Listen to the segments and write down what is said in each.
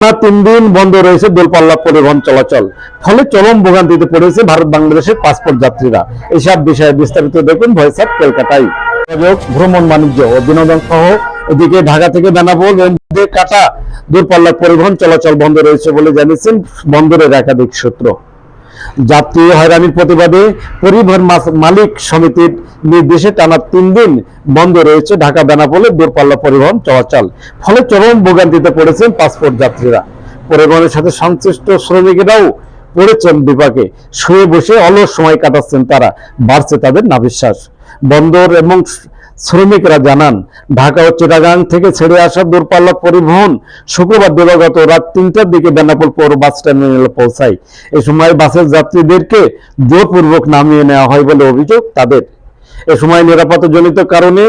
তিন দিন বন্ধ রয়েছে দোলপাল্লা পরিবহন চলাচল। ফলে চরম ভোগান্তিতে পড়েছে ভারত বাংলাদেশের পাসপোর্ট যাত্রীরা। এসব বিষয়ে বিস্তারিত দেখুন ভয়েস অফ কলকাতায় ভ্রমণ বাণিজ্য ও বিনোদন সহ এদিকে ঢাকা থেকে বেনাপোল কাটা দূরপাল্লা পরিবহন চলাচল বন্ধ রয়েছে বলে জানিয়েছেন বন্দরের একাধিক সূত্র। যাত্রী হয়রানির প্রতিবাদে পরিবহন মালিক সমিতির নির্দেশে টানা তিন দিন বন্ধ রয়েছে ঢাকা বেনাপোলে দূরপাল্লা পরিবহন চলাচল। ফলে চরম ভোগান্তিতে পড়েছেন পাসপোর্ট যাত্রীরা। পরিবহনের সাথে সংশ্লিষ্ট শ্রমিকেরাও পড়েছেন বিপাকে। শুয়ে বসে অলস সময় কাটাচ্ছেন তারা, বাড়ছে তাদের নাবিশ্বাস। বন্দর এবং শ্রমিকরা জানান, ঢাকা ও চিটাগাং থেকে ছেড়ে আসা দূরপাল্লা পরিবহন শুক্রবার দিবাগত রাত তিনটার দিকে বেনাপোল পৌর বাস টার্মিনালে পৌঁছায়। এ সময় বাসের যাত্রীদেরকে জোরপূর্বক নামিয়ে নেওয়া হয় বলে অভিযোগ তাদের। এ সময় নিরাপত্তাজনিত কারণে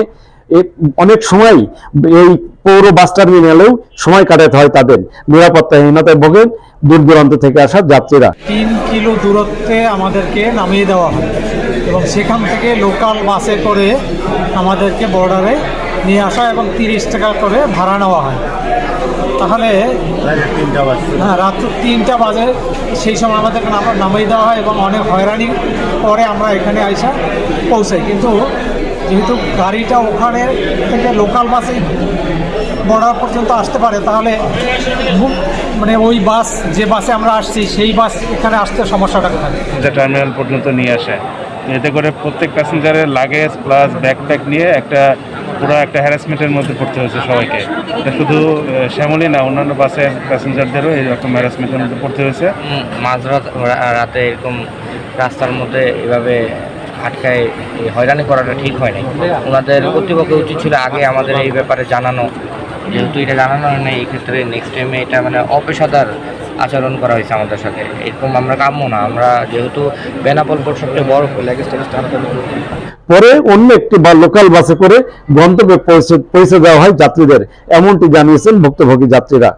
অনেক সময় এই পৌর বাস টার্মিনালেও সময় কাটাতে হয় তাদের। নিরাপত্তাহীনতায় ভোগেন দূর দূরান্ত থেকে আসা যাত্রীরা। তিন কিলো দূরত্বে আমাদেরকে নামিয়ে দেওয়া হয় এবং সেখান থেকে লোকাল বাসে করে আমাদেরকে বর্ডারে নিয়ে আসা এবং তিরিশ টাকা করে ভাড়া নেওয়া হয়। তাহলে হ্যাঁ রাত্র তিনটা বাজে। সেই সময় আমাদেরকে নামা- নামিয়ে দেওয়া হয় এবং অনেক হয়রানি পরে আমরা এখানে আইসা পৌঁছাই। কিন্তু যেহেতু গাড়িটা ওখানে থেকে লোকাল বাসে বর্ডার পর্যন্ত আসতে পারে তাহলে মানে ওই বাস যে বাসে আমরা আসছি সেই বাস এখানে আসতে সমস্যাটা থাকে যে টার্মিনাল পর্যন্ত নিয়ে আসে। এতে করে প্রত্যেক প্যাসেঞ্জারের লাগেজ প্লাস ব্যাকপ্যাক নিয়ে একটা পুরো একটা হ্যারাসমেন্টের মধ্যে পড়তে হয়েছে সবাইকে। শুধু শ্যামলী না, অন্যান্য বাসের প্যাসেঞ্জারদেরও এইরকম হ্যারাসমেন্টের মধ্যে পড়তে হয়েছে। মাঝরাত রাতে এরকম রাস্তার মধ্যে এভাবে আটকায় হয়রানি করাটা ঠিক হয় নাই। ওনাদের কর্তৃপক্ষ উচিত ছিল আগে আমাদের এই ব্যাপারে জানানো। যেহেতু এটা জানানো হয় নাই, এই ক্ষেত্রে নেক্সট টাইমে এটা মানে অপেশাদার আচরণ করা হয়েছে আমাদের সাথে। এরকম আমরা কাম্য না, আমরা যেহেতু বেনাপোল পোর্ট সবচেয়ে বড় পরে অন্য একটি বা লোকাল বাসে করে গন্তব্যে পৌঁছে দেওয়া হয় যাত্রীদের। এমনটি জানিয়েছেন ভুক্তভোগী যাত্রীরা।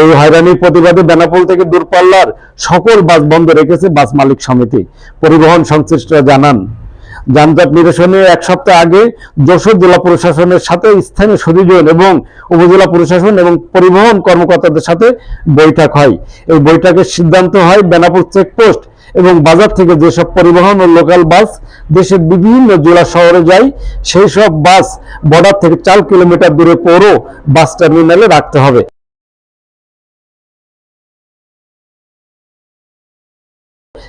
এই হয়রানির প্রতিবাদে বেনাপোল থেকে দূরপাল্লার সকল বাস বন্ধ রেখেছে বাস মালিক সমিতি। পরিবহন সংশ্লিষ্টরা জানান। যানজট নিরসনে এক সপ্তাহ আগে যশোর জেলা প্রশাসনের সাথে স্থানীয় সদিজন এবং উপজেলা প্রশাসন এবং পরিবহন কর্মকর্তাদের সাথে বৈঠক হয়। এই বৈঠকের সিদ্ধান্ত হয় বেনাপুর চেকপোস্ট এবং বাজার থেকে যেসব পরিবহন ও লোকাল বাস দেশের বিভিন্ন জেলা শহরে যায়, সেই সব বাস বর্ডার থেকে চার কিলোমিটার দূরে পৌর বাস টার্মিনালে রাখতে হবে।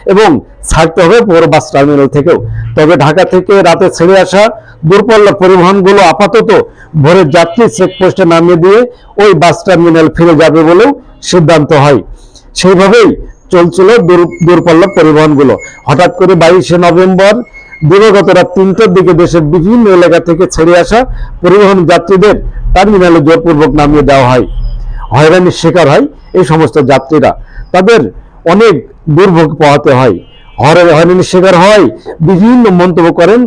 এবং ছাড়তে হবে পৌর বাস টার্মিনাল থেকেও। তবে ঢাকা থেকে রাতে ছেড়ে আসা দূরপাল্লা পরিবহনগুলো আপাতত ভোরের যাত্রী চেকপোস্টে নামিয়ে দিয়ে ওই বাস টার্মিনাল ফিরে যাবে বলেও সিদ্ধান্ত হয়। সেইভাবেই চলছিল দূর- দূরপাল্লা পরিবহনগুলো। হঠাৎ করে বাইশে নভেম্বর দিবাগত রাত তিনটার দিকে দেশের বিভিন্ন এলাকা থেকে ছেড়ে আসা পরিবহন যাত্রীদের টার্মিনালে জোরপূর্বক নামিয়ে দেওয়া হয়। হয়রানির শিকার হয় এই সমস্ত যাত্রীরা। তাদের অনেক দুর্ভোগ পোহাতে হয়। হয়রানি হয়রানির শিকার হয়। বিভিন্ন মন্তব্য করেন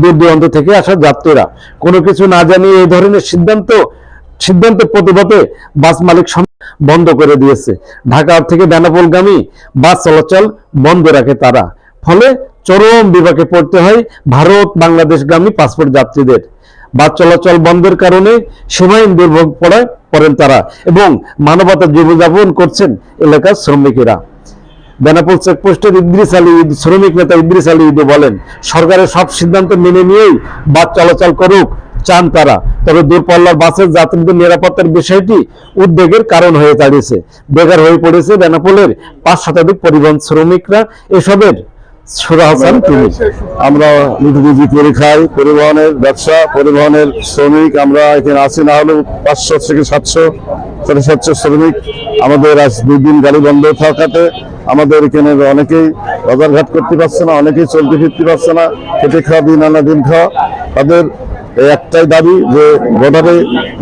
দূর দূরান্ত থেকে আসা যাত্রীরা। কোনো কিছু না জানিয়ে এই ধরনের সিদ্ধান্ত সিদ্ধান্তের প্রতিবাদে বাস মালিক বন্ধ করে দিয়েছে। ঢাকা থেকে বেনাপোলগামী বাস চলাচল বন্ধ রাখে তারা। ফলে চরম বিপাকে পড়তে হয় ভারত বাংলাদেশগামী পাসপোর্ট যাত্রীদের। বাস চলাচল বন্ধের কারণে সীমাহীন দুর্ভোগ পড়ায় পড়েন তারা এবং মানবতা জীবনযাপন করছেন এলাকার শ্রমিকেরা। বেনাপোল চেকপোস্টের ইদ্রিস আলী, শ্রমিক নেতা ইদ্রিস আলী ঈদু বলেন, সরকারের সব সিদ্ধান্ত মেনে নিয়েই বাস চলাচল করুক, চান তারা। তবে দূরপাল্লার বাসের যাত্রীদের নিরাপত্তার বিষয়টি উদ্বেগের কারণ হয়ে দাঁড়িয়েছে। বেকার হয়ে পড়েছে বেনাপোলের পাঁচ শতাধিক পরিবহন শ্রমিকরা। এসবের আমরা রুটি করে খাই পরিবহনের ব্যবসা পরিবহনের শ্রমিক আমরা এখানে আসি না হলেও পাঁচশো থেকে সাতশো সাড়ে সাতশো শ্রমিক আমাদের আজ দুই দিন গাড়ি বন্ধ থাকাতে আমাদের এখানে অনেকেই বাজারঘাট করতে পারছে না অনেকেই চলতে ফিরতে পারছে না খেটে খাওয়া দিন আনা দিন খাওয়া। তাদের এই একটাই দাবি যে বর্ডারে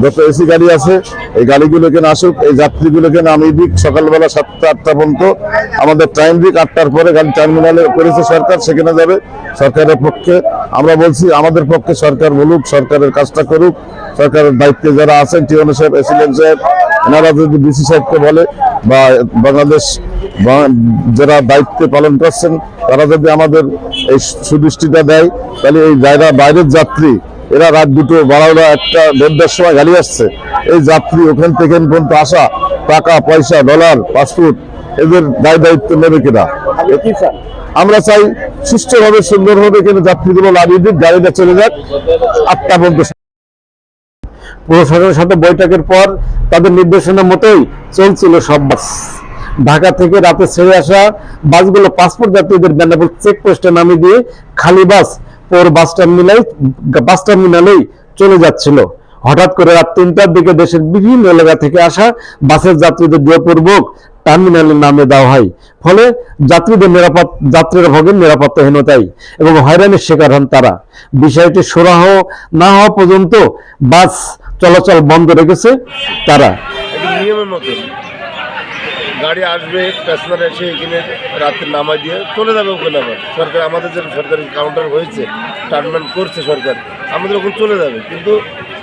যত এসি গাড়ি আছে, এই গাড়িগুলো এখানে আসুক, এই যাত্রীগুলো এখানে আমি দিক সকালবেলা সাতটা, আটটা পর্যন্ত, আমাদের টাইম দিক আটটার পরে গাড়ি টার্মিনালে করেছে সরকার, সেখানে যাবে সরকারের পক্ষে। আমরা বলছি, আমাদের পক্ষে সরকার বলুক, সরকারের কাজটা করুক, সরকারের দায়িত্বে যারা আছেন টিওনো সাহেব এসিলেন্ট সাহেব, এনারা যদি ডিসি সাহেবকে বলে, বা বাংলাদেশ যারা দায়িত্বে পালন করছেন, তারা যদি আমাদের এই সুদৃষ্টিটা দেয়, তাহলে এই যারা বাইরের যাত্রী এরা রাত দুটো বারোটা একটা দেড়টার সময় গাড়ি আসছে। এই যাত্রী ওখান থেকে পর্যন্ত আসা টাকা পয়সা ডলার পাসপোর্ট এদের দায় দায়িত্ব নেবে কিনা? আমরা চাই? সুষ্ঠুভাবে সুন্দরভাবে কিন্তু যাত্রীগুলো নামিয়ে দিক গাড়িটা চলে যাক। আটটা পর্যন্ত প্রশাসনের সাথে বৈঠকের পর তাদের নির্দেশনা মতোই চলছিল সব বাস। ঢাকা থেকে রাতে ছেড়ে আসা বাসগুলো পাসপোর্ট যাত্রীদের বেনাপুর চেকপোস্টে নামিয়ে দিয়ে খালি বাস পৌর বাস টার্মিনাল বাস টার্মিনালেই চলে যাচ্ছিল। হঠাৎ করে রাত তিনটার দিকে দেশের বিভিন্ন এলাকা থেকে আসা বাসের যাত্রীদের জোরপূর্বক টার্মিনালে নামে দেওয়া হয়। ফলে যাত্রীদের নিরাপদ যাত্রীরা ভোগেন নিরাপত্তাহীনতায় এবং হয়রানির শিকার হন তারা। বিষয়টি সুরাহ না হওয়া পর্যন্ত বাস চলাচল বন্ধ রেখেছে তারা। নিয়মের মতো গাড়ি আসবে প্যাসেঞ্জার এসে এখানে রাত্রে নামাই দিয়ে চলে যাবে ওখানে আবার। সরকার, আমাদের যে সরকারি কাউন্টার হয়েছে টার্মিনাল করছে সরকার, আমাদের ওখানে চলে যাবে। কিন্তু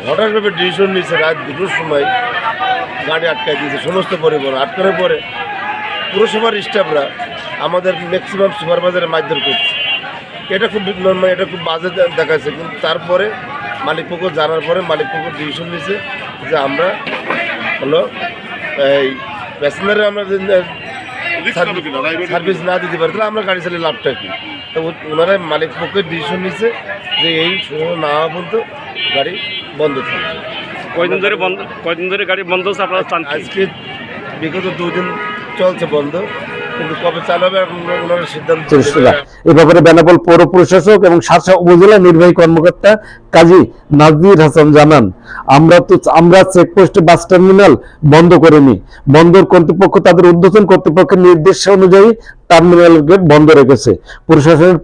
হঠাৎভাবে ডিসিশন নিয়েছে রাত দুটোর সময় গাড়ি আটকায় দিয়েছে, সমস্ত পরিবহন আটকানোর পরে পুরসভার স্টাফরা আমাদের ম্যাক্সিমাম সুপারভাইজারের মারধর করছে। এটা খুব নর্মাল এটা খুব বাজে দেখাচ্ছে। কিন্তু তারপরে মালিকপক্ষ জানার পরে মালিকপক্ষ ডিসিশন নিয়েছে যে আমরা হলো এই প্যাসেঞ্জারে আমরা সার্ভিস না দিতে পারি তাহলে আমরা গাড়ি চালিয়ে লাভটা কি? তো ওনারা মালিক পক্ষের ডিসিশন নিচ্ছে যে এই সময় না হওয়া পর্যন্ত গাড়ি বন্ধ থাকবে। কয়দিন ধরে বন্ধ কয়দিন ধরে গাড়ি বন্ধ হচ্ছে আপনারা আজকে বিগত দুদিন চলছে বন্ধ। কিন্তু কবে চালু হবে ওনারা সিদ্ধান্ত এ ব্যাপারে বেনাপোল পৌর প্রশাসক এবং সারসা উপজেলা নির্বাহী কর্মকর্তা কাজী নাজদির হাসান জানান আমরা তো আমরা চেকপোস্টে বাস টার্মিনাল বন্ধ করিনি। বন্দর কর্তৃপক্ষ তাদের উদ্বোধন কর্তৃপক্ষের নির্দেশ অনুযায়ী টার্মিনাল গেট বন্ধ রেখেছে। প্রশাসনের